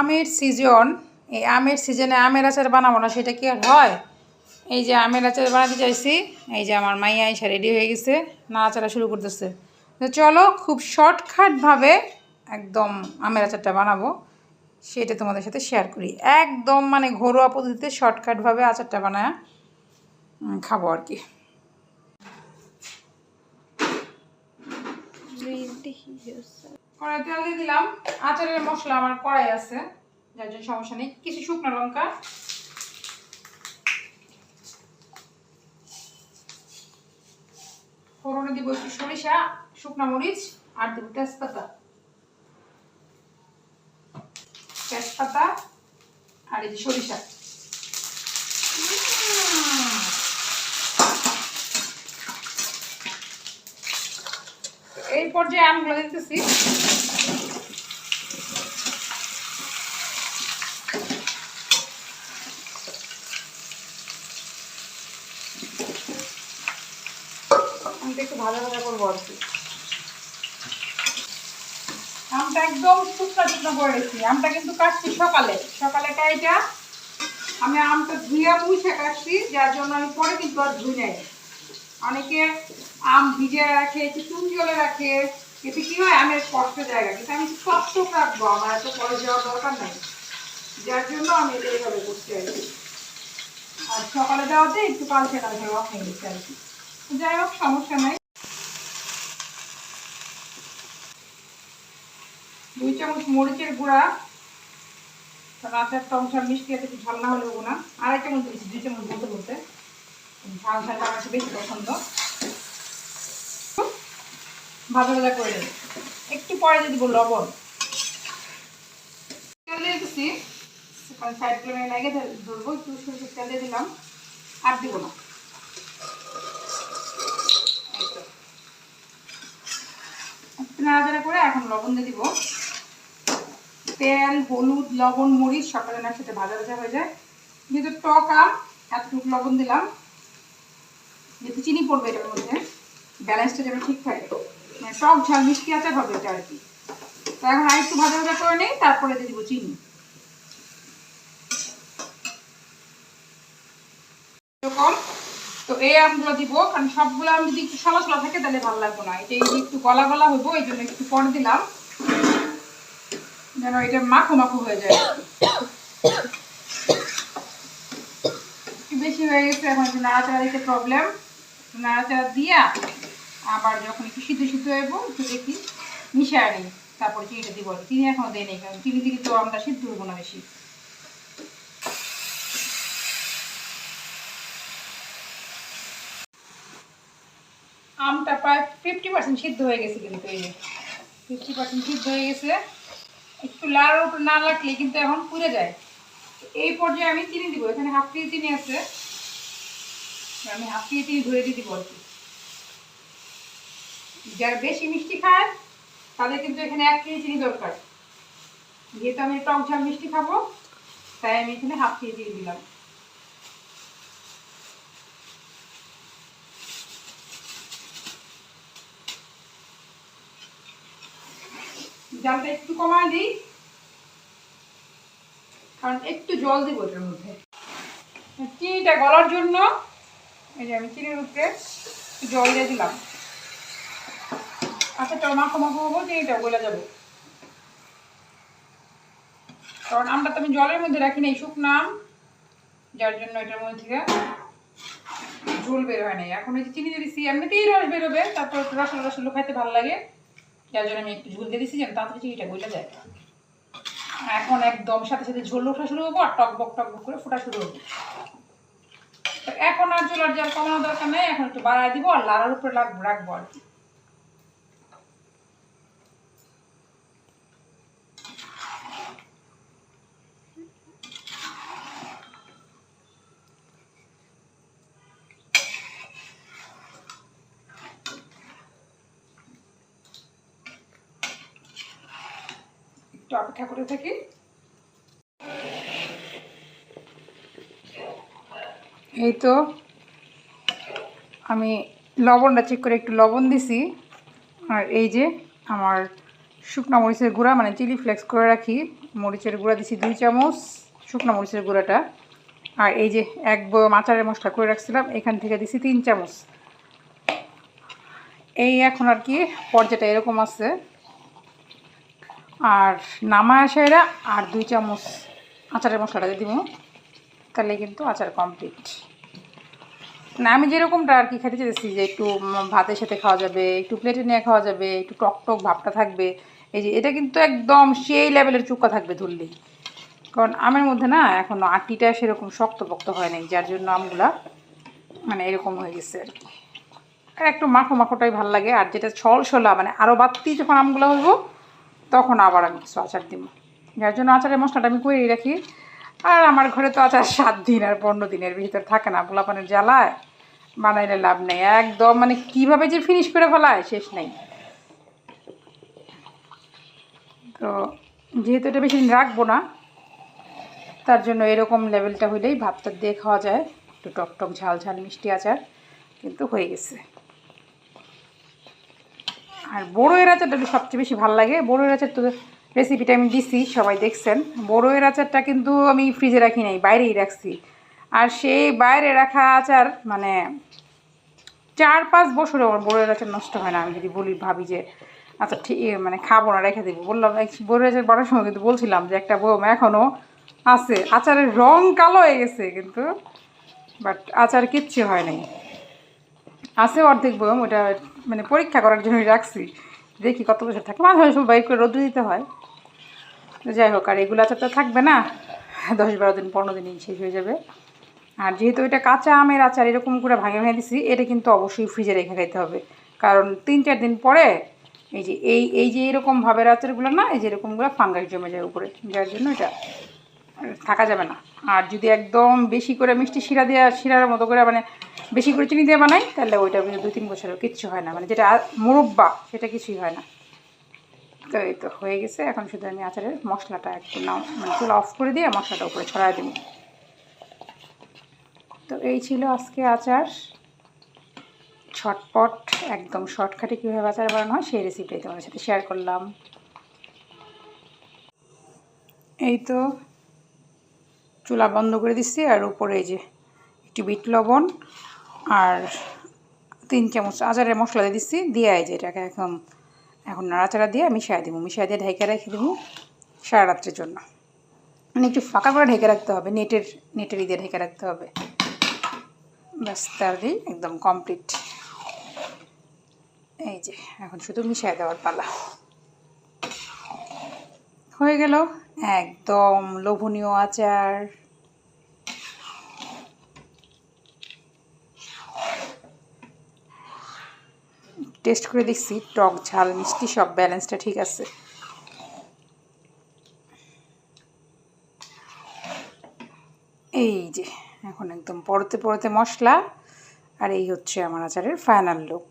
আমের সিজন এই আমের সিজনে আমের আচার বানাবো না, সেটা কি আর হয়? এই যে আমের আচার বানাতে চাইছি, এই যে আমার মাইয়া এসে রেডি হয়ে গেছে, নাড়াচাড়া শুরু করতেছে। তো চলো খুব শর্টকাটভাবে একদম আমের আচারটা বানাবো, সেটা তোমাদের সাথে শেয়ার করি। একদম মানে ঘরোয়া পদ্ধতিতে শর্টকাটভাবে আচারটা বানায় খাব আর কি। কড়াই তেল দিয়ে দিলাম। আচারের মশলা আমার কড়াই আছে, যার জন্য সমস্যা নেই। কিছু শুকনো লঙ্কা। ফোড়নে দিব একটু সরিষা, শুকনো মরিচ, আর দেব তেজপাতা। তেজপাতা আর এই যে সরিষা উম। এই পর্যায়ে আমগুলো দিতেছি। একটু ভাজা করব আর কি। আমটা একদম শুকনো শুকনো করে আমটা কিন্তু কাটছি সকালে। সকালে আমি আমটা ধুয়ে মুছে কাটছি, যার জন্য আমি পরে কিন্তু আর ধুই নাই। অনেকে আম ভিজে রাখে, একটু চুন জলে রাখে। এতে কি হয়? আমের কষ্ট জায়গা। কিন্তু আমি টক রাখব আমার এত পরে যাওয়ার দরকার নেই। যার জন্য আমি এটা এইভাবে করতে আর আর সকালে দেওয়াতে একটু কালকে কালকে রস হয়ে গেছে আর কি। যাই হোক, সমস্যা নাই। দুই চামচ মরিচের গুঁড়া। কারণ আচারটা অংশ মিষ্টি আছে একটু ঝাল না হলে না। আড়াই চামচ দিয়েছি, দুই চামচ বলতে বলতে। ঝাল ঝাল আমার বেশি পছন্দ। ভাজা ভাজা করে নেব। একটু পরে দিয়ে দিব লবণ। তেল দিয়ে লাগে ধরবো, একটু তেল দিয়ে দিলাম। আর দিব না। নাড়াচাড়া করে এখন লবণ দিয়ে দিব। তেল, হলুদ, লবণ, মরিচ সকালে না সাথে ভাজা ভাজা হয়ে যায়। যেহেতু টক আম, এতটুকু লবণ দিলাম। চিনি পড়বে এটার মধ্যে। ব্যালেন্সটা যেন ঠিক থাকে। মানে টক ঝাল মিষ্টি আচার হবে এটা আর কি। তো এখন আর একটু ভাজা ভাজা করে নেই, তারপরে দিয়ে দিব চিনি। তো এই আমগুলো দিব, কারণ সবগুলো আম যদি একটু সলা সলা থাকে তাহলে ভালো লাগবে না। এটা একটু গলা গলা হইব, এই জন্য একটু পরে দিলাম। যেন এটা মাখো মাখো হয়ে যায়। একটু বেশি হয়ে গেছে, এখন নাড়াচাড়া দিতে প্রবলেম নাড়াচাড়া দিয়া আবার যখন একটু সিদ্ধ সিদ্ধ হইব একটু দেখি, মিশায় নিই। তারপরে চিনিটা দিব। চিনি এখনও দেয় নেই, কারণ চিনি দিলে তো আমরা সিদ্ধ হব না বেশি। আমটা প্রায় ফিফটি পার্সেন্ট সিদ্ধ হয়ে গেছে কিন্তু এই ফিফটি পার্সেন্ট সিদ্ধ হয়ে গেছে। একটু লাল না লাগলে কিন্তু এখন পুড়ে যায়। এই পর্যায়ে আমি চিনি দিব। এখানে হাফ কেজি চিনি আছে। আমি হাফ ধরে দিয়ে দিব আর কি যারা বেশি মিষ্টি খায়, তাদের কিন্তু এখানে এক কেজি চিনি দরকার। যেহেতু আমি টক ঝাল মিষ্টি খাব, তাই আমি এখানে হাফ কেজি দিয়ে দিলাম। জালটা একটু কমায় দিই, কারণ একটু জল দিব এটার মধ্যে। চিনিটা গলার জন্য এই যে আমি চিনির উপরে জল দিয়ে দিলাম। আচ্ছা চল মাখো মাখো হব চিনিটা গলে যাবে। কারণ আমটা তো আমি জলের মধ্যে রাখি নাই, শুকনো আম, যার জন্য এটার মধ্যে থেকে ঝোল বের হয় নাই। এখন এই যে চিনি দিয়ে দিচ্ছি এমনিতেই রস বেরোবে, তারপর রসল রসল খাইতে ভালো লাগে। যার জন্য আমি একটু ঝোল দিয়ে দিচ্ছি যেন তাড়াতাড়ি চিনিটা গলে যায়। এখন একদম সাথে সাথে ঝোল ওঠা শুরু হব আর টক বক টক বক করে ফোটা শুরু হব। এখন আর ঝোল আর জল কমানো দরকার নেই, এখন একটু বাড়ায় দিব, আর লাড়ার উপরে রাখব রাখব আর কি। একটু অপেক্ষা করে থাকি। এই তো আমি লবণটা চেক করে একটু লবণ দিছি। আর এই যে আমার শুকনো মরিচের গুঁড়া মানে চিলি ফ্লেক্স করে রাখি। মরিচের গুঁড়া দিছি দুই চামচ শুকনো মরিচের গুঁড়াটা। আর এই যে এক বয়ম আচারের মশলা করে রাখছিলাম, এখান থেকে দিছি তিন চামচ। এই এখন আর কি পর্যাটা এরকম আছে। আর নামা আসে এরা আর দুই চামচ আচারের মশলাটা দিয়ে দিব। তাহলে কিন্তু আচার কমপ্লিট না, আমি যেরকমটা আর কি খেতে চেয়েছি যে একটু ভাতের সাথে খাওয়া যাবে, একটু প্লেটে নিয়ে খাওয়া যাবে, একটু টক টক ভাবটা থাকবে। এই যে, এটা কিন্তু একদম সেই লেভেলের চুক্কা থাকবে ধরলেই। কারণ আমের মধ্যে না, এখনও আটিটা সেরকম শক্তপোক্ত হয় নাই, যার জন্য আমগুলা মানে এরকম হয়ে গেছে আর কি। আর একটু মাখো মাখোটাই ভালো লাগে, আর যেটা ছল ছলা মানে আরও বাড়তি যখন আমগুলো হইব, তখন আবার আমি কিছু আচার দিব। যার জন্য আচারের মশলাটা আমি করেই রাখি। আর আমার ঘরে তো আচার সাত দিন আর পনেরো দিনের ভিতর থাকে না, পোলাপানের জ্বালায়। বানাইলে লাভ নেই। একদম মানে কীভাবে যে ফিনিশ করে ফেলায়, শেষ নেই। তো যেহেতু এটা বেশি রাখব না, তার জন্য এরকম লেভেলটা হইলেই ভাতটা দিয়ে খাওয়া যায়। একটু টক টক, ঝাল ঝাল, মিষ্টি আচার, কিন্তু হয়ে গেছে। আর বড়োয়ের আচারটা সবচেয়ে বেশি ভালো লাগে। বড়োয়ের আচার তো রেসিপিটা আমি দিছি, সবাই দেখছেন। বড়োয়ের আচারটা কিন্তু আমি ফ্রিজে রাখি নাই, বাইরেই রাখছি। আর সেই বাইরে রাখা আচার মানে চার পাঁচ বছরে আমার বড়োয়ের আচার নষ্ট হয় না। আমি যদি বলি, ভাবি যে আচ্ছা ঠিক মানে খাব না, রেখে দেবো। বললাম বড়োয়ের আচার বানার সময় কিন্তু বলছিলাম যে, একটা বউ এখনও আছে। আচারের রং কালো হয়ে গেছে কিন্তু বাট আচার কিচ্ছু হয় নাই। আছে অর্ধেক বয়ম ওটা মানে পরীক্ষা করার জন্যই রাখছি। দেখি কত বছর থাকে। মাঝে মাঝে সব বাইর করে রোদ্র দিতে হয়। যাই হোক, আর এগুলো আচার তো থাকবে না। দশ বারো দিন, পনেরো দিনই শেষ হয়ে যাবে। আর যেহেতু এটা কাঁচা আমের আচার, এরকম করে ভাঙে ভেঙে দিছি, এটা কিন্তু অবশ্যই ফ্রিজে রেখে খাইতে হবে। কারণ তিন চার দিন পরে এই যে, এই এই যে এরকম ভাবের আচারগুলো না, এই যে এরকমগুলো ফাঙ্গাস জমে যায় উপরে। যার জন্য এটা থাকা যাবে না। আর যদি একদম বেশি করে মিষ্টি শিরা দেওয়া শিরার মতো করে মানে বেশি করে চিনি দিয়ে বানাই, তাহলে ওইটা দুই তিন বছরেও কিচ্ছু হয় না। মানে যেটা মুরব্বা, সেটা কিছুই হয় না। তো এই তো হয়ে গেছে। এখন শুধু আমি আচারের মশলাটা একটু নাও মানে চুলা অফ করে দিয়ে মশলাটা উপরে ছড়াই দেবো। তো এই ছিল আজকে আচার। ছটপট, একদম শর্টকাটে কীভাবে আচার বানানো হয় সেই রেসিপিটাই তোমাদের সাথে শেয়ার করলাম। এই তো চুলা বন্ধ করে দিচ্ছি, আর উপরে এই যে একটু বিট লবণ আর তিন চামচ আচারের মশলা দিয়ে দিচ্ছি। দিয়ে যে এটাকে এখন এখন নাড়াচাড়া দিয়ে আমি মিশিয়ে দেবো। মিশিয়ে দিয়ে ঢেকে রেখে দেবো সারা রাত্রের জন্য। মানে একটু ফাঁকা করে ঢেকে রাখতে হবে, নেটের নেটের দিয়ে ঢেকে রাখতে হবে। ব্যাস তাহলেই একদম কমপ্লিট এই যে, এখন শুধু মিশিয়ে দেওয়ার পালা। হয়ে গেল। একদম লোভনীয় আচার। টেস্ট করে দেখছি, টক ঝাল, মিষ্টি সব ব্যালেন্সটা ঠিক আছে। এই যে, এখন একদম পরতে পড়তে মশলা, আর এই হচ্ছে আমার আচারের ফাইনাল লুক